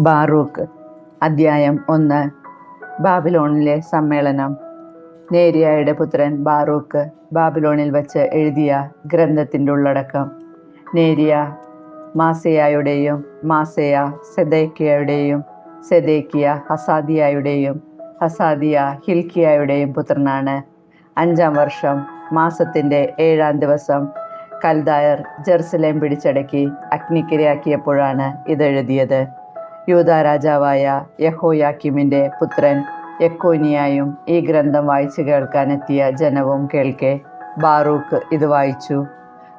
Baruch. അദ്ധ്യായം ഒന്ന്. ബാബിലോണിലെ സമ്മേളനം. നേരിയായുടെ പുത്രൻ ബാറൂക്ക് ബാബിലോണിൽ വച്ച് എഴുതിയ ഗ്രന്ഥത്തിന്റെ ഉള്ളടക്കം. നേരിയ മാസയായുടെയും മാസയ സെദേക്കിയയുടെയും സെദേക്കിയ ഹസാദിയായുടെയും ഹസാദിയ ഹിൽക്കിയായുടെയും പുത്രനാണ്. അഞ്ചാം വർഷം മാസത്തിന്റെ ഏഴാം ദിവസം കൽദായർ ജെറുസലേം പിടിച്ചടക്കി അഗ്നിക്കിരയാക്കിയപ്പോഴാണ് ഇതെഴുതിയത്. യൂത രാജാവായ യഹോയാക്കിമിന്റെ പുത്രൻ യക്കോനിയായും ഈ ഗ്രന്ഥം വായിച്ചു കേൾക്കാനെത്തിയ ജനവും കേൾക്കെ. ബാറൂക്ക് ഇത് വായിച്ചു.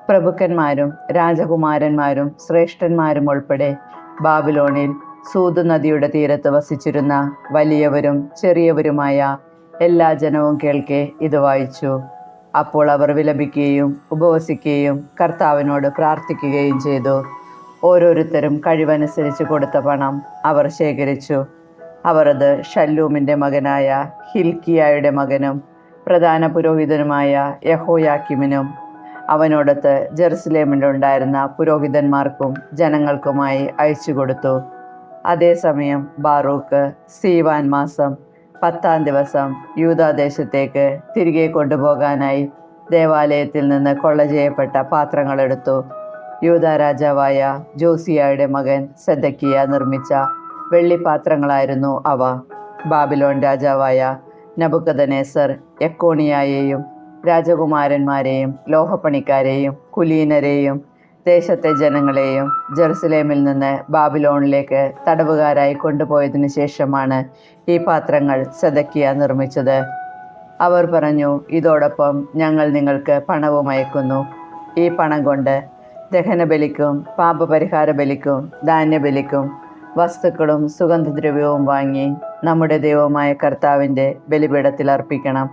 പ്രഭുക്കന്മാരും രാജകുമാരന്മാരും ശ്രേഷ്ഠന്മാരും ഉൾപ്പെടെ ബാബിലോണിൽ സൂത് നദിയുടെ തീരത്ത് വസിച്ചിരുന്ന വലിയവരും ചെറിയവരുമായ എല്ലാ ജനവും കേൾക്കെ ഇത് വായിച്ചു. അപ്പോൾ അവർ വിലപിക്കുകയും ഉപവസിക്കുകയും കർത്താവിനോട് പ്രാർത്ഥിക്കുകയും ചെയ്തു. ഓരോരുത്തരും കഴിവനുസരിച്ച് കൊടുത്ത പണം അവർ ശേഖരിച്ചു. അവർ അത് ഷല്ലൂമിന്റെ മകനായ ഹിൽക്കിയായുടെ മകനും പ്രധാന പുരോഹിതനുമായ യഹോയാക്കിമിനും അവനോടത്ത് ജെറുസലേമിലുണ്ടായിരുന്ന പുരോഹിതന്മാർക്കും ജനങ്ങൾക്കുമായി അയച്ചു കൊടുത്തു. അതേസമയം ബാറൂക്ക് സീവാൻ മാസം പത്താം ദിവസം യൂതാദേശത്തേക്ക് തിരികെ കൊണ്ടുപോകാനായി ദേവാലയത്തിൽ നിന്ന് കൊള്ള ചെയ്യപ്പെട്ട പാത്രങ്ങളെടുത്തു. യൂത രാജാവായ ജോസിയായുടെ മകൻ സെദക്കിയ നിർമ്മിച്ച വെള്ളിപ്പാത്രങ്ങളായിരുന്നു അവ. ബാബിലോൺ രാജാവായ നബുക്കദനേസർ എക്കോണിയായെയും രാജകുമാരന്മാരെയും ലോഹപ്പണിക്കാരെയും കുലീനരെയും ദേശത്തെ ജനങ്ങളെയും ജെറുസലേമിൽ നിന്ന് ബാബിലോണിലേക്ക് തടവുകാരായി കൊണ്ടുപോയതിനു ശേഷമാണ് ഈ പാത്രങ്ങൾ സെതക്കിയ നിർമ്മിച്ചത്. അവർ പറഞ്ഞു ഇതോടൊപ്പം ഞങ്ങൾ നിങ്ങൾക്ക് പണവും അയക്കുന്നു. ഈ പണം കൊണ്ട് ദഹനബലിക്കും പാപപരിഹാര ബലിക്കും ധാന്യബലിക്കും വസ്തുക്കളും സുഗന്ധദ്രവ്യവും വാങ്ങി നമ്മുടെ ദൈവമായ കർത്താവിന്റെ ബലിപീഠത്തിൽ അർപ്പിക്കണം.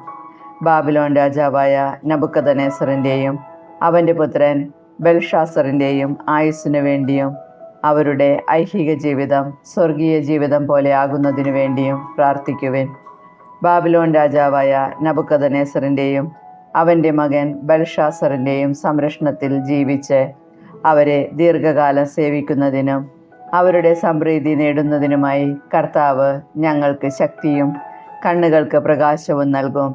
ബാബിലോൺ രാജാവായ നബുക്കദനേസറിന്റെയും അവന്റെ പുത്രൻ ബൽഷാസറിന്റെയും ആയുസ്സിനു വേണ്ടിയും അവരുടെ ഐഹിക ജീവിതം സ്വർഗീയ ജീവിതം പോലെ ആകുന്നതിനു വേണ്ടിയും പ്രാർത്ഥിക്കുവിൻ. ബാബിലോൺ രാജാവായ നബുക്കദനേസറിന്റെയും അവന്റെ മകൻ ബൽഷാസറിന്റെയും സംരക്ഷണത്തിൽ ജീവിച്ച് അവരെ ദീർഘകാലം സേവിക്കുന്നതിനും അവരുടെ സംപ്രീതി നേടുന്നതിനുമായി കർത്താവ് ഞങ്ങൾക്ക് ശക്തിയും കണ്ണുകൾക്ക് പ്രകാശവും നൽകും.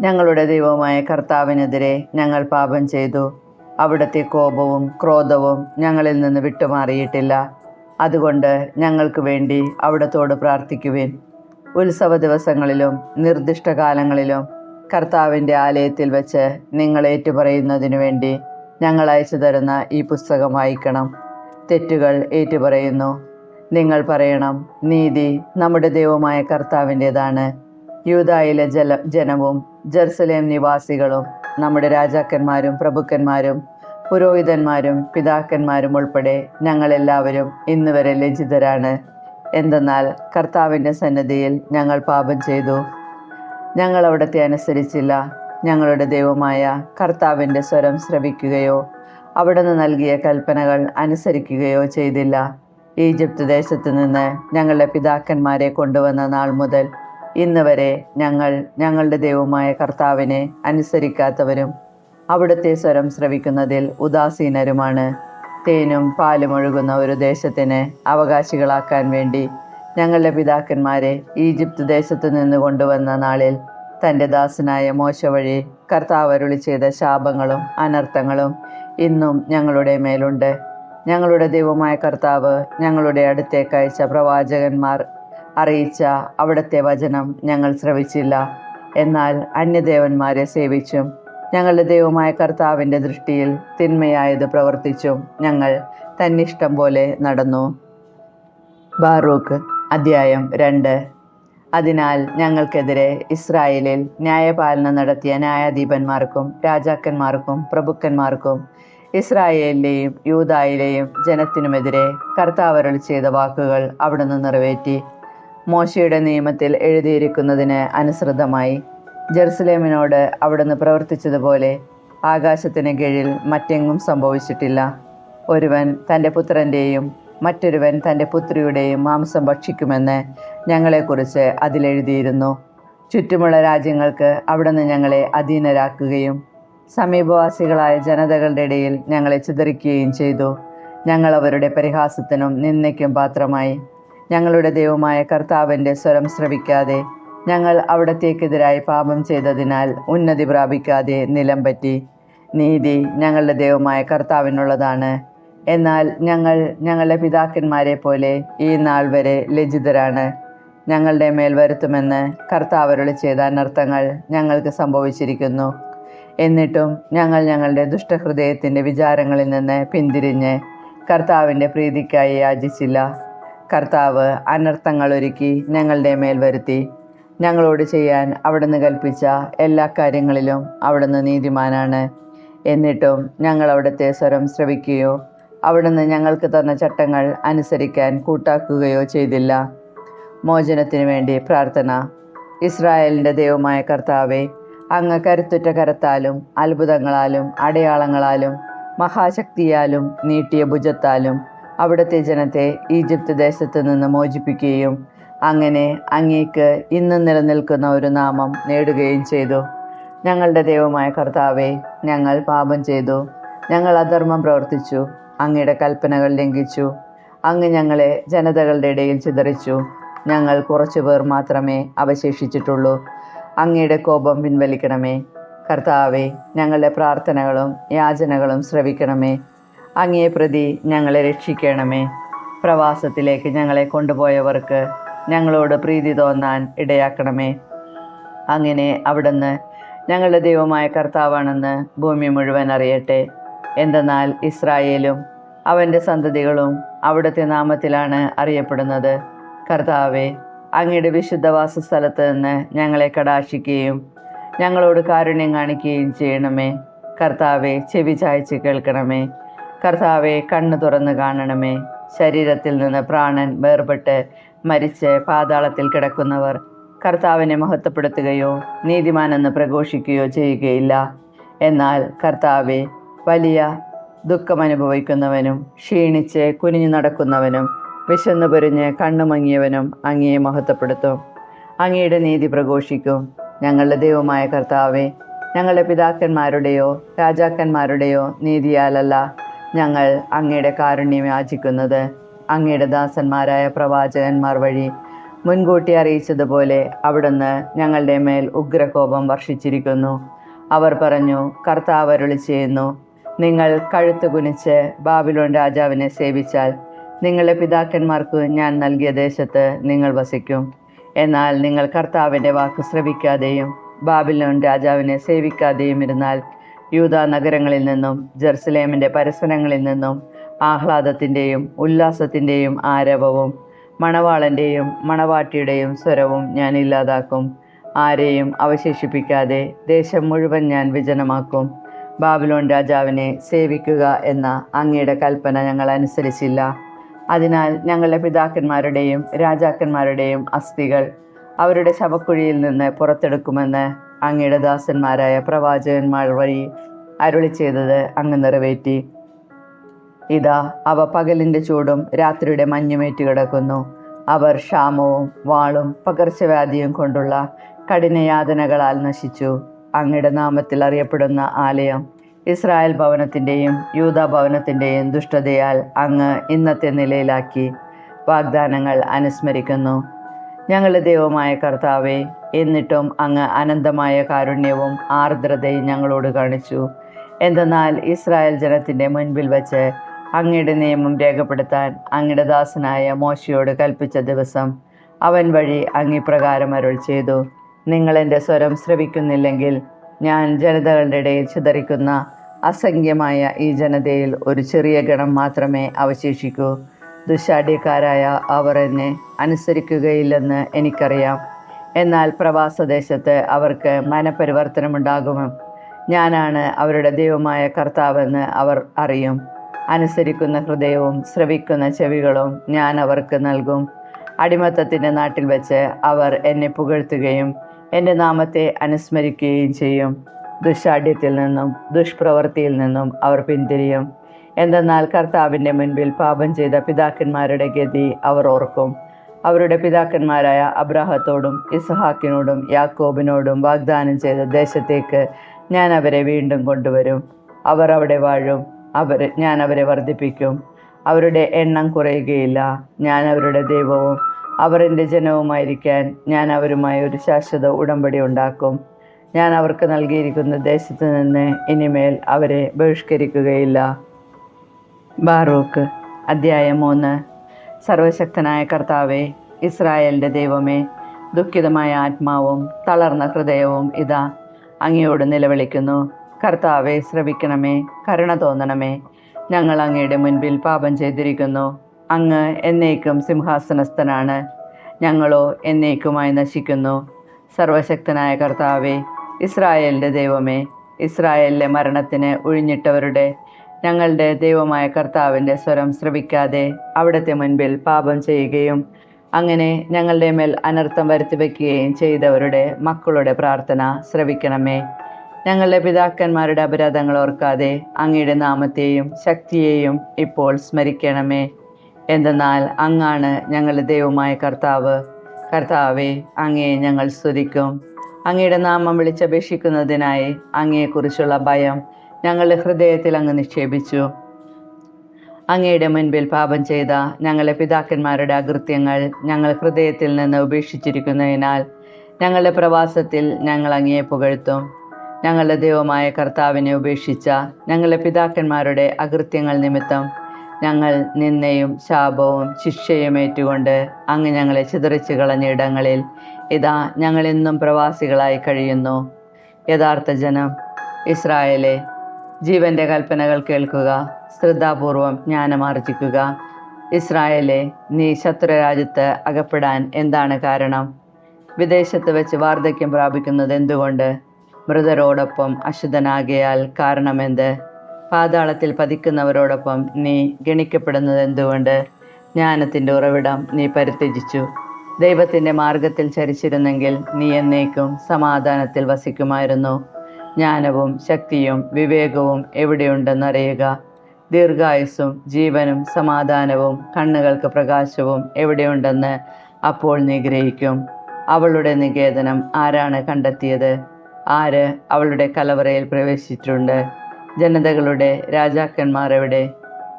ഞങ്ങളുടെ ദൈവമായ കർത്താവിനെതിരെ ഞങ്ങൾ പാപം ചെയ്തു. അവിടുത്തെ കോപവും ക്രോധവും ഞങ്ങളിൽ നിന്ന് വിട്ടുമാറിയിട്ടില്ല. അതുകൊണ്ട് ഞങ്ങൾക്ക് വേണ്ടി അവിടത്തോട് പ്രാർത്ഥിക്കുവിൻ. ഉത്സവ ദിവസങ്ങളിലും നിർദ്ദിഷ്ട കാലങ്ങളിലും കർത്താവിന്റെ ആലയത്തിൽ വെച്ച് നിങ്ങൾ ഏറ്റുപറയുന്നതിനു വേണ്ടി ഞങ്ങൾ അയച്ചു തരുന്ന ഈ പുസ്തകം വായിക്കണം. തെറ്റുകൾ ഏറ്റുപറയുന്നു. നിങ്ങൾ പറയണം നീതി നമ്മുടെ ദൈവമായ കർത്താവിന്റെതാണ്. യൂതായിലെ ജല ജനവും ജെറുസലേം നിവാസികളും നമ്മുടെ രാജാക്കന്മാരും പ്രഭുക്കന്മാരും പുരോഹിതന്മാരും പിതാക്കന്മാരും ഉൾപ്പെടെ ഞങ്ങളെല്ലാവരും ഇന്ന് വരെ ലജ്ജിതരാണ്. എന്തെന്നാൽ കർത്താവിന്റെ സന്നദ്ധിയിൽ ഞങ്ങൾ പാപം ചെയ്തു. ഞങ്ങൾ അവിടത്തെ അനുസരിച്ചില്ല. ഞങ്ങളുടെ ദൈവമായ കർത്താവിന്റെ സ്വരം ശ്രവിക്കുകയോ അവിടുന്ന് നൽകിയ കൽപ്പനകൾ അനുസരിക്കുകയോ ചെയ്തില്ല. ഈജിപ്ത് ദേശത്ത് നിന്ന് ഞങ്ങളുടെ പിതാക്കന്മാരെ കൊണ്ടുവന്ന നാൾ മുതൽ ഇന്ന് വരെ ഞങ്ങൾ ഞങ്ങളുടെ ദൈവമായ കർത്താവിനെ അനുസരിക്കാത്തവരും അവിടുത്തെ സ്വരം ശ്രവിക്കുന്നതിൽ ഉദാസീനരുമാണ്. തേനും പാലും ഒഴുകുന്ന ഒരു ദേശത്തിന് അവകാശികളാക്കാൻ വേണ്ടി ഞങ്ങളുടെ പിതാക്കന്മാരെ ഈജിപ്ത് ദേശത്ത് നിന്ന് കൊണ്ടുവന്ന നാളിൽ തന്റെ ദാസനായ മോശ വഴി കർത്താവ് അരുളി ചെയ്ത ശാപങ്ങളും അനർത്ഥങ്ങളും ഇന്നും ഞങ്ങളുടെ മേലുണ്ട്. ഞങ്ങളുടെ ദൈവമായ കർത്താവ് ഞങ്ങളുടെ അടുത്തേക്ക് അയച്ച പ്രവാചകന്മാർ അറിയിച്ച അവിടുത്തെ വചനം ഞങ്ങൾ ശ്രവിച്ചില്ല. എന്നാൽ അന്യദേവന്മാരെ സേവിച്ചും ഞങ്ങളുടെ ദൈവമായ കർത്താവിന്റെ ദൃഷ്ടിയിൽ തിന്മയായത് പ്രവർത്തിച്ചും ഞങ്ങൾ തന്നിഷ്ടം പോലെ നടന്നു. ബാറൂഖ് അധ്യായം രണ്ട്. അതിനാൽ ഞങ്ങൾക്കെതിരെ ഇസ്രായേലിൽ ന്യായപാലനം നടത്തിയ ന്യായാധിപന്മാർക്കും രാജാക്കന്മാർക്കും പ്രഭുക്കന്മാർക്കും ഇസ്രായേലിലെയും യൂതായിലെയും ജനത്തിനുമെതിരെ കർത്താവരൾ ചെയ്ത വാക്കുകൾ അവിടുന്ന് നിറവേറ്റി. മോശയുടെ നിയമത്തിൽ എഴുതിയിരിക്കുന്നതിന് അനുസൃതമായി ജെറുസലേമിനോട് അവിടുന്ന് പ്രവർത്തിച്ചതുപോലെ ആകാശത്തിന് കീഴിൽ മറ്റെങ്ങും സംഭവിച്ചിട്ടില്ല. ഒരുവൻ തന്റെ പുത്രന്റെയും മറ്റൊരുവൻ തന്റെ പുത്രിയുടെയും മാംസം ഭക്ഷിക്കുമെന്ന് ഞങ്ങളെക്കുറിച്ച് അതിലെഴുതിയിരുന്നു. ചുറ്റുമുള്ള രാജ്യങ്ങൾക്ക് അവിടുന്ന് ഞങ്ങളെ അധീനരാക്കുകയും സമീപവാസികളായ ജനതകളുടെ ഇടയിൽ ഞങ്ങളെ ചിതറിക്കുകയും ചെയ്തു. ഞങ്ങൾ അവരുടെ പരിഹാസത്തിനും നിന്ദയ്ക്കും പാത്രമായി. ഞങ്ങളുടെ ദൈവമായ കർത്താവിന്റെ സ്വരം ശ്രവിക്കാതെ ഞങ്ങൾ അവിടത്തേക്കെതിരായി പാപം ചെയ്തതിനാൽ ഉന്നതി പ്രാപിക്കാതെ നിലം പറ്റി നീതി ഞങ്ങളുടെ ദൈവമായ കർത്താവിനുള്ളതാണ്. എന്നാൽ ഞങ്ങൾ ഞങ്ങളുടെ പിതാക്കന്മാരെ പോലെ ഈ നാൾ വരെ ലജ്ജിതരാണ്. ഞങ്ങളുടെ മേൽ വരുത്തുമെന്ന് കർത്താവരുളി ചെയ്ത അനർത്ഥങ്ങൾ ഞങ്ങൾക്ക് സംഭവിച്ചിരിക്കുന്നു. എന്നിട്ടും ഞങ്ങൾ ഞങ്ങളുടെ ദുഷ്ടഹൃദയത്തിന്റെ വിചാരങ്ങളിൽ നിന്ന് പിന്തിരിഞ്ഞ് കർത്താവിന്റെ പ്രീതിക്കായി യാചിച്ചില്ല. കർത്താവ് അനർത്ഥങ്ങൾ ഒരുക്കി ഞങ്ങളുടെ മേൽ വരുത്തി. ഞങ്ങളോട് ചെയ്യാൻ അവിടുന്ന് കൽപ്പിച്ച എല്ലാ കാര്യങ്ങളിലും അവിടുന്ന് നീതിമാനാണ്. എന്നിട്ടും ഞങ്ങൾ അവിടുത്തെ സ്വരം ശ്രവിക്കുകയോ അവിടുന്ന് ഞങ്ങൾക്ക് തന്ന ചട്ടങ്ങൾ അനുസരിക്കാൻ കൂട്ടാക്കുകയോ ചെയ്തില്ല. മോചനത്തിനു വേണ്ടി പ്രാർത്ഥന. ഇസ്രായേലിന്റെ ദൈവമായ കർത്താവെ അങ്ങ് കരുത്തുറ്റ കരത്താലും അത്ഭുതങ്ങളാലും അടയാളങ്ങളാലും മഹാശക്തിയാലും നീട്ടിയ ഭുജത്താലും അവിടുത്തെ ജനത്തെ ഈജിപ്ത് ദേശത്ത് നിന്ന് മോചിപ്പിക്കുകയും അങ്ങനെ അങ്ങേക്ക് ഇന്നും നിലനിൽക്കുന്ന ഒരു നാമം നേടുകയും ചെയ്തു. ഞങ്ങളുടെ ദൈവമായ കർത്താവെ ഞങ്ങൾ പാപം ചെയ്തു. ഞങ്ങൾ അധർമ്മം പ്രവർത്തിച്ചു. അങ്ങയുടെ കൽപ്പനകൾ ലംഘിച്ചു. അങ്ങ് ഞങ്ങളെ ജനതകളുടെ ഇടയിൽ ചിതറിച്ചു. ഞങ്ങൾ കുറച്ചു പേർ മാത്രമേ അവശേഷിച്ചിട്ടുള്ളൂ. അങ്ങയുടെ കോപം പിൻവലിക്കണമേ. കർത്താവെ ഞങ്ങളുടെ പ്രാർത്ഥനകളും യാചനകളും ശ്രവിക്കണമേ. അങ്ങയെ പ്രതി ഞങ്ങളെ രക്ഷിക്കണമേ. പ്രവാസത്തിലേക്ക് ഞങ്ങളെ കൊണ്ടുപോയവർക്ക് ഞങ്ങളോട് പ്രീതി തോന്നാൻ ഇടയാക്കണമേ. അങ്ങനെ അവിടുന്ന് ഞങ്ങളുടെ ദൈവമായ കർത്താവാണെന്ന് ഭൂമി മുഴുവൻ അറിയട്ടെ. എന്തെന്നാൽ ഇസ്രായേലും അവന്റെ സന്തതികളും അവിടുത്തെ നാമത്തിലാണ് അറിയപ്പെടുന്നത്. കർത്താവെ അങ്ങയുടെ വിശുദ്ധ വാസസ്ഥലത്ത് നിന്ന് ഞങ്ങളെ കടാക്ഷിക്കുകയും ഞങ്ങളോട് കാരുണ്യം കാണിക്കുകയും ചെയ്യണമേ. കർത്താവെ ചെവി ചായച്ച് കേൾക്കണമേ. കർത്താവെ കണ്ണു തുറന്ന് കാണണമേ. ശരീരത്തിൽ നിന്ന് പ്രാണൻ വേർപെട്ട് മരിച്ച് പാതാളത്തിൽ കിടക്കുന്നവർ കർത്താവിനെ മഹത്വപ്പെടുത്തുകയോ നീതിമാനെന്ന് പ്രഘോഷിക്കുകയോ ചെയ്യുകയില്ല. എന്നാൽ കർത്താവെ വലിയ ദുഃഖമനുഭവിക്കുന്നവനും ക്ഷീണിച്ച് കുനിഞ്ഞു നടക്കുന്നവനും വിശന്നു പൊരിഞ്ഞ് കണ്ണുമങ്ങിയവനും അങ്ങയെ മഹത്വപ്പെടുത്തും. അങ്ങയുടെ നീതി പ്രഘോഷിക്കും. ഞങ്ങളുടെ ദൈവമായ കർത്താവെ ഞങ്ങളുടെ പിതാക്കന്മാരുടെയോ രാജാക്കന്മാരുടെയോ നീതിയാലല്ല ഞങ്ങൾ അങ്ങയുടെ കാരുണ്യം യാചിക്കുന്നത്. അങ്ങയുടെ ദാസന്മാരായ പ്രവാചകന്മാർ വഴി മുൻകൂട്ടി അറിയിച്ചതുപോലെ അവിടുന്ന് ഞങ്ങളുടെ മേൽ ഉഗ്രകോപം വർഷിച്ചിരിക്കുന്നു. അവർ പറഞ്ഞു കർത്താവ് അരുളി ചെയ്യുന്നു നിങ്ങൾ കഴുത്ത് കുനിച്ച് ബാബിലോൺ രാജാവിനെ സേവിച്ചാൽ നിങ്ങളുടെ പിതാക്കന്മാർക്ക് ഞാൻ നൽകിയ ദേശത്ത് നിങ്ങൾ വസിക്കും. എന്നാൽ നിങ്ങൾ കർത്താവിന്റെ വാക്ക് ശ്രവിക്കാതെയും ബാബിലോൺ രാജാവിനെ സേവിക്കാതെയും ഇരുന്നാൽ യൂത നഗരങ്ങളിൽ നിന്നും ജെറുസലേമിന്റെ പരിസരങ്ങളിൽ നിന്നും ആഹ്ലാദത്തിന്റെയും ഉല്ലാസത്തിന്റെയും ആരവവും മണവാളന്റെയും മണവാട്ടിയുടെയും സ്വരവും ഞാൻ ഇല്ലാതാക്കും. ആരെയും അവശേഷിപ്പിക്കാതെ ദേശം മുഴുവൻ ഞാൻ വിജനമാക്കും. ബാബിലോൺ രാജാവിനെ സേവിക്കുക എന്ന അങ്ങയുടെ കൽപ്പന ഞങ്ങൾ അനുസരിച്ചില്ല അതിനാൽ ഞങ്ങളുടെ പിതാക്കന്മാരുടെയും രാജാക്കന്മാരുടെയും അസ്ഥികൾ അവരുടെ ശവക്കുഴിയിൽ നിന്ന് പുറത്തെടുക്കുമെന്ന് അങ്ങയുടെ ദാസന്മാരായ പ്രവാചകന്മാർ വഴി അരുളി ചെയ്തത് അങ്ങ് നിറവേറ്റി. ഇതാ അവ പകലിന്റെ ചൂടും രാത്രിയുടെ മഞ്ഞുമേറ്റ് കിടക്കുന്നു. അവർ ക്ഷാമവും വാളും പകർച്ചവ്യാധിയും കൊണ്ടുള്ള കഠിനയാതനകളാൽ നശിച്ചു. അങ്ങയുടെ നാമത്തിൽ അറിയപ്പെടുന്ന ആലയം. ഇസ്രായേൽ ഭവനത്തിന്റെയും യൂത ഭവനത്തിന്റെയും ദുഷ്ടതയാൽ അങ്ങ് ഇന്നത്തെ നിലയിലാക്കി വാഗ്ദാനങ്ങൾ അനുസ്മരിക്കുന്നു. ഞങ്ങളുടെ ദൈവമായ കർത്താവെ എന്നിട്ടും അങ്ങ് അനന്തമായ കാരുണ്യവും ആർദ്രതയും ഞങ്ങളോട് കാണിച്ചു. എന്തെന്നാൽ ഇസ്രായേൽ ജനത്തിന്റെ മുൻപിൽ വച്ച് അങ്ങയുടെ നിയമം രേഖപ്പെടുത്താൻ അങ്ങയുടെ ദാസനായ മോശയോട് കൽപ്പിച്ച ദിവസം അവൻ വഴി അങ്ങിപ്രകാരം അരുൾ ചെയ്തു. നിങ്ങൾ എന്റെ സ്വരം ശ്രവിക്കുന്നില്ലെങ്കിൽ ഞാൻ ജനതകളുടെ ഇടയിൽ ചിതറിക്കുന്ന അസംഖ്യമായ ഈ ജനതയിൽ ഒരു ചെറിയ ഗണം മാത്രമേ അവശേഷിക്കൂ. ദുശാഠ്യക്കാരായ അവർ എന്നെ അനുസരിക്കുകയില്ലെന്ന് എനിക്കറിയാം. എന്നാൽ പ്രവാസദേശത്ത് അവർക്ക് മനപരിവർത്തനമുണ്ടാകും ഞാനാണ് അവരുടെ ദൈവമായ കർത്താവെന്ന് അവർ അറിയും. അനുസരിക്കുന്ന ഹൃദയവും ശ്രവിക്കുന്ന ചെവികളും ഞാൻ അവർക്ക് നൽകും. അടിമത്തത്തിന്റെ നാട്ടിൽ വെച്ച് അവർ എന്നെ പുകഴ്ത്തുകയും എന്റെ നാമത്തെ അനുസ്മരിക്കുകയും ചെയ്യും. ദുശാഠ്യത്തിൽ നിന്നും ദുഷ്പ്രവൃത്തിയിൽ നിന്നും അവർ പിന്തിരിയും. എന്തെന്നാൽ കർത്താവിന്റെ മുൻപിൽ പാപം ചെയ്ത പിതാക്കന്മാരുടെ ഗതി അവർ ഓർക്കും. അവരുടെ പിതാക്കന്മാരായ അബ്രാഹത്തോടും ഇസഹാക്കിനോടും യാക്കോബിനോടും വാഗ്ദാനം ചെയ്ത ദേശത്തേക്ക് ഞാൻ അവരെ വീണ്ടും കൊണ്ടുവരും. അവർ അവിടെ വാഴും. അവർ ഞാൻ അവരെ വർദ്ധിപ്പിക്കും. അവരുടെ എണ്ണം കുറയുകയില്ല. ഞാൻ അവരുടെ ദൈവവും അവർ എന്റെ ജനവുമായിരിക്കാൻ ഞാൻ അവരുമായി ഒരു ശാശ്വത ഉടമ്പടി ഉണ്ടാക്കും. ഞാൻ അവർക്ക് നൽകിയിരിക്കുന്ന ദേശത്ത് നിന്ന് ഇനിമേൽ അവരെ ബഹിഷ്കരിക്കുകയില്ല. ബാറൂക്ക് അധ്യായം മൂന്ന്. സർവശക്തനായ കർത്താവെ ഇസ്രായേലിന്റെ ദൈവമേ ദുഃഖിതമായ ആത്മാവും തളർന്ന ഹൃദയവും ഇതാ അങ്ങയോട് നിലവിളിക്കുന്നു. കർത്താവെ ശ്രവിക്കണമേ കരുണ തോന്നണമേ. ഞങ്ങൾ അങ്ങയുടെ മുൻപിൽ പാപം ചെയ്തിരിക്കുന്നു. അങ്ങ് എന്നേക്കും സിംഹാസനസ്ഥനാണ്. ഞങ്ങളോ എന്നേക്കുമായി നശിക്കുന്നു. സർവശക്തനായ കർത്താവെ ഇസ്രായേലിന്റെ ദൈവമേ ഇസ്രായേലിലെ മരണത്തിന് ഒഴിഞ്ഞിട്ടവരുടെ ഞങ്ങളുടെ ദൈവമായ കർത്താവിന്റെ സ്വരം ശ്രവിക്കാതെ അവിടുത്തെ മുൻപിൽ പാപം ചെയ്യുകയും അങ്ങനെ ഞങ്ങളുടെ മേൽ അനർത്ഥം വരുത്തി വയ്ക്കുകയും ചെയ്തവരുടെ മക്കളുടെ പ്രാർത്ഥന ശ്രവിക്കണമേ. ഞങ്ങളുടെ പിതാക്കന്മാരുടെ അപരാധങ്ങൾ ഓർക്കാതെ അങ്ങയുടെ നാമത്തെയും ശക്തിയെയും ഇപ്പോൾ സ്മരിക്കണമേ. എന്തെന്നാൽ അങ്ങാണ് ഞങ്ങളുടെ ദൈവമായ കർത്താവ്. കർത്താവെ അങ്ങയെ ഞങ്ങൾ സ്തുതിക്കും. അങ്ങയുടെ നാമം വിളിച്ചപേക്ഷിക്കുന്നതിനായി അങ്ങയെക്കുറിച്ചുള്ള ഭയം ഞങ്ങളുടെ ഹൃദയത്തിൽ അങ്ങ് നിക്ഷേപിച്ചു. അങ്ങയുടെ മുൻപിൽ പാപം ചെയ്ത ഞങ്ങളെ പിതാക്കന്മാരുടെ അകൃത്യങ്ങൾ ഞങ്ങൾ ഹൃദയത്തിൽ നിന്ന് ഉപേക്ഷിച്ചിരിക്കുന്നതിനാൽ ഞങ്ങളുടെ പ്രവാസത്തിൽ ഞങ്ങൾ അങ്ങയെ പുകഴ്ത്തും. ഞങ്ങളുടെ ദൈവമായ കർത്താവിനെ ഉപേക്ഷിച്ച ഞങ്ങളുടെ പിതാക്കന്മാരുടെ അകൃത്യങ്ങൾ നിമിത്തം ഞങ്ങൾ നിന്നയും ശാപവും ശിക്ഷയും ഏറ്റുകൊണ്ട് അങ്ങ് ഞങ്ങളെ ചിതറിച്ചു കളഞ്ഞ ഇടങ്ങളിൽ ഇതാ ഞങ്ങൾ ഇന്നും പ്രവാസികളായി കഴിയുന്നു. യഥാർത്ഥ ജനം ഇസ്രായേലെ ജീവന്റെ കൽപ്പനകൾ കേൾക്കുക ശ്രദ്ധാപൂർവം ജ്ഞാനമാർജിക്കുക ഇസ്രായേലെ നീ ശത്രുരാജ്യത്ത് അകപ്പെടാൻ എന്താണ് കാരണം? വിദേശത്ത് വെച്ച് വാർദ്ധക്യം പ്രാപിക്കുന്നത് എന്തുകൊണ്ട്? മൃതരോടൊപ്പം അശുദ്ധനാകിയാൽ കാരണമെന്ത്? പാതാളത്തിൽ പതിക്കുന്നവരോടൊപ്പം നീ ഗണിക്കപ്പെടുന്നത് എന്തുകൊണ്ട്? ജ്ഞാനത്തിന്റെ ഉറവിടം നീ പരിത്യജിച്ചു. ദൈവത്തിന്റെ മാർഗത്തിൽ ചരിച്ചിരുന്നെങ്കിൽ നീ എന്നേക്കും സമാധാനത്തിൽ വസിക്കുമായിരുന്നു. ജ്ഞാനവും ശക്തിയും വിവേകവും എവിടെയുണ്ടെന്നറിയുക. ദീർഘായുസ്സും ജീവനും സമാധാനവും കണ്ണുകൾക്ക് പ്രകാശവും എവിടെയുണ്ടെന്ന് അപ്പോൾ നീ ഗ്രഹിക്കും. അവളുടെ നികേതനം ആരാണ് കണ്ടെത്തിയത്? ആര് അവളുടെ കലവറയിൽ പ്രവേശിച്ചിട്ടുണ്ട്? ജനതകളുടെ രാജാക്കന്മാരെവിടെ?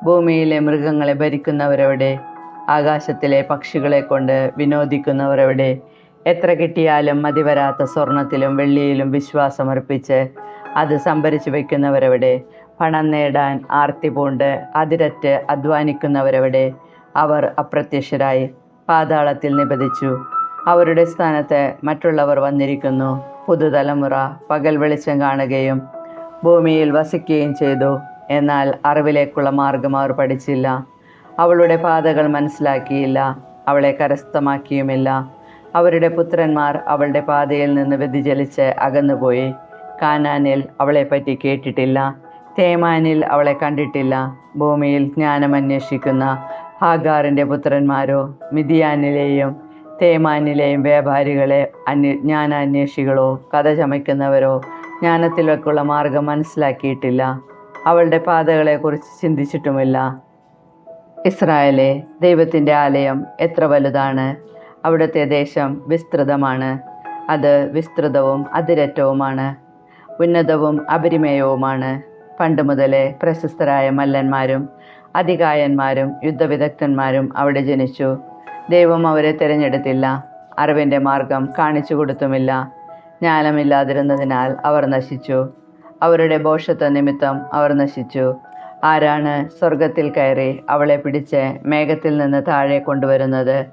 ഭൂമിയിലെ മൃഗങ്ങളെ ഭരിക്കുന്നവരെവിടെ? ആകാശത്തിലെ പക്ഷികളെ കൊണ്ട് വിനോദിക്കുന്നവരെവിടെ? എത്ര കിട്ടിയാലും മതി വരാത്ത സ്വർണത്തിലും വെള്ളിയിലും വിശ്വാസമർപ്പിച്ച് അത് സംഭരിച്ചു വയ്ക്കുന്നവരെവിടെ? പണം നേടാൻ ആർത്തി പൂണ്ട് അതിരറ്റ് അധ്വാനിക്കുന്നവരെവിടെ? അവർ അപ്രത്യക്ഷരായി പാതാളത്തിൽ നിപതിച്ചു. അവരുടെ സ്ഥാനത്ത് മറ്റുള്ളവർ വന്നിരിക്കുന്നു. പുതുതലമുറ പകൽ വെളിച്ചം കാണുകയും ഭൂമിയിൽ വസിക്കുകയും ചെയ്തു. എന്നാൽ അറിവിലേക്കുള്ള മാർഗം അവർ പഠിച്ചില്ല. അവളുടെ പാതകൾ മനസ്സിലാക്കിയില്ല. അവളെ കരസ്ഥമാക്കിയുമില്ല. അവരുടെ പുത്രന്മാർ അവളുടെ പാതയിൽ നിന്ന് വ്യതിചലിച്ച് അകന്നുപോയി. കാനാനിൽ അവളെപ്പറ്റി കേട്ടിട്ടില്ല. തേമാനിൽ അവളെ കണ്ടിട്ടില്ല. ഭൂമിയിൽ ജ്ഞാനം അന്വേഷിക്കുന്ന ഹാഗാറിന്റെ പുത്രന്മാരോ മിതിയാനിലെയും തേമാനിലെയും വ്യാപാരികളെ അന്വേ ജ്ഞാനാന്വേഷികളോ കഥ ചമയ്ക്കുന്നവരോ ജ്ഞാനത്തിലേക്കുള്ള മാർഗം മനസ്സിലാക്കിയിട്ടില്ല. അവളുടെ പാതകളെക്കുറിച്ച് ചിന്തിച്ചിട്ടുമില്ല. ഇസ്രായേലെ ദൈവത്തിന്റെ ആലയം എത്ര വലുതാണ്? അവിടുത്തെ ദേശം വിസ്തൃതമാണ്. അത് വിസ്തൃതവും അതിരറ്റവുമാണ്. ഉന്നതവും അപരിമേയവുമാണ്. പണ്ട് മുതലേ പ്രശസ്തരായ മല്ലന്മാരും അധികായന്മാരും യുദ്ധവിദഗ്ധന്മാരും അവിടെ ജനിച്ചു. ദൈവം അവരെ തിരഞ്ഞെടുത്തില്ല. അറിവിന്റെ മാർഗം കാണിച്ചു കൊടുത്തുമില്ല. ജ്ഞാനമില്ലാതിരുന്നതിനാൽ അവർ നശിച്ചു. അവരുടെ ഭോഷത്വ നിമിത്തം അവർ നശിച്ചു. ആരാണ് സ്വർഗത്തിൽ കയറി അവളെ പിടിച്ച് മേഘത്തിൽ നിന്ന് താഴെ കൊണ്ടുവരുന്നത്?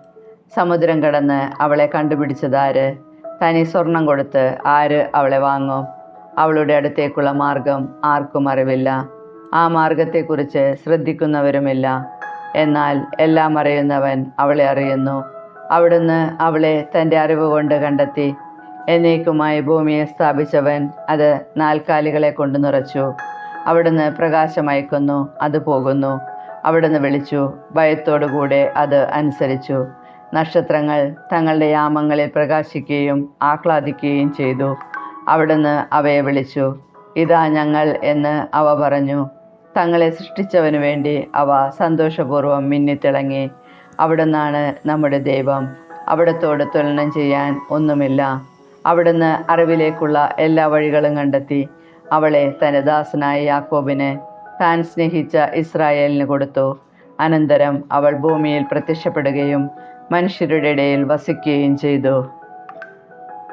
സമുദ്രം കടന്ന് അവളെ കണ്ടുപിടിച്ചതാര്? തനി സ്വർണം കൊടുത്ത് ആര് അവളെ വാങ്ങും? അവളുടെ അടുത്തേക്കുള്ള മാർഗം ആർക്കും അറിവില്ല. ആ മാർഗത്തെക്കുറിച്ച് ശ്രദ്ധിക്കുന്നവരുമില്ല. എന്നാൽ എല്ലാം അറിയുന്നവൻ അവളെ അറിയുന്നു. അവിടുന്ന് അവളെ തന്റെ അറിവ് കൊണ്ട് കണ്ടെത്തി എന്നേക്കുമായി ഭൂമിയെ സ്ഥാപിച്ചവൻ അത് നാൽക്കാലികളെ കൊണ്ട് നിറച്ചു. അവിടുന്ന് പ്രകാശമയക്കുന്നു അത് പോകുന്നു. അവിടുന്ന് വിളിച്ചു ഭയത്തോടുകൂടെ അത് അനുസരിച്ചു. നക്ഷത്രങ്ങൾ തങ്ങളുടെ യാമങ്ങളിൽ പ്രകാശിക്കുകയും ആഹ്ലാദിക്കുകയും ചെയ്തു. അവിടുന്ന് അവയെ വിളിച്ചു ഇതാ ഞങ്ങൾ എന്ന് അവ പറഞ്ഞു. തങ്ങളെ സൃഷ്ടിച്ചവന് വേണ്ടി അവ സന്തോഷപൂർവം മിന്നിത്തിളങ്ങി. അവിടുന്നാണ് നമ്മുടെ ദൈവം. അവിടത്തോട് തുലനം ചെയ്യാൻ ഒന്നുമില്ല. അവിടുന്ന് അറിവിലേക്കുള്ള എല്ലാ വഴികളും കണ്ടെത്തി. അവളെ തന്റെ ദാസനായ യാക്കോബിന് താൻ സ്നേഹിച്ച ഇസ്രായേലിന് കൊടുത്തു. അനന്തരം അവൾ ഭൂമിയിൽ പ്രത്യക്ഷപ്പെടുകയും മനുഷ്യരുടെ ഇടയിൽ വസിക്കുകയും ചെയ്തു.